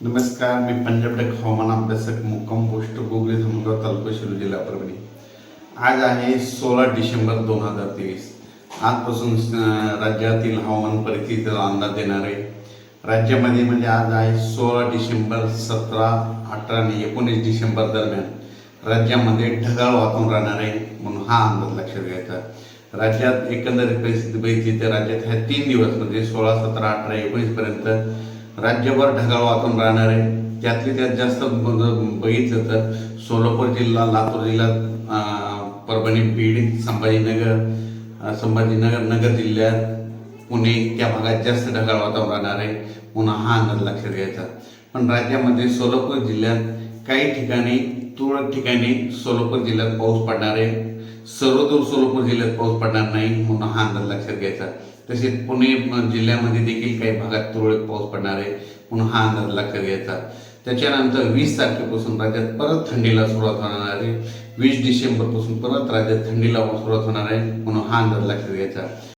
नमस्कार मी पंजाब टेक हवामान अभ्यासक मुक्काम पोस्ट गोगरी धमगाव तालुका शिरू जिल्हा परभणी. आज आहे सोळा डिसेंबर दोन हजार तेवीस. आजपासून राज्यातील हवामान परिस्थितीचा अंदाज देणार. आहे राज्यामध्ये म्हणजे आज आहे सोळा डिसेंबर सतरा अठरा आणि एकोणीस डिसेंबर दरम्यान राज्यामध्ये ढगाळ वातावरण राहणार आहे म्हणून हा अंदाज लक्षात घ्यायचा. राज्यात एकंदरीत परिस्थिती बघितली तर राज्यात ह्या तीन दिवस म्हणजे सोळा सतरा अठरा एकोणीसपर्यंत पर्यंत राज्यभर ढगाळ वातावरण राहणार आहे. त्यातली त्यात जास्त बघितलं तर सोलापूर जिल्हा लातूर जिल्हा परभणी बीड संभाजीनगर संभाजीनगर नगर जिल्ह्यात पुणे त्या भागात जास्त ढगाळ वातावरण राहणार आहे. पुन्हा हा अंदाज लक्षात घ्यायचा. पण राज्यामध्ये सोलापूर जिल्ह्यात काही ठिकाणी तुरळक ठिकाणी सोलापूर जिल्ह्यात पाऊस पडणार आहे. सर्वदूर सोलापूर जिल्ह्यात पाऊस पडणार नाही म्हणून हा अंदाज लक्षात घ्यायचा. तसेच पुणे जिल्ह्यामध्ये देखील काही भागात तुरळक पाऊस पडणार आहे म्हणून हा अंदाज लक्षात घ्यायचा. त्याच्यानंतर वीस तारखेपासून राज्यात परत थंडीला सुरुवात होणार आहे. वीस डिसेंबरपासून परत राज्यात थंडीला सुरुवात होणार आहे म्हणून हा अंदाज लक्षात घ्यायचा.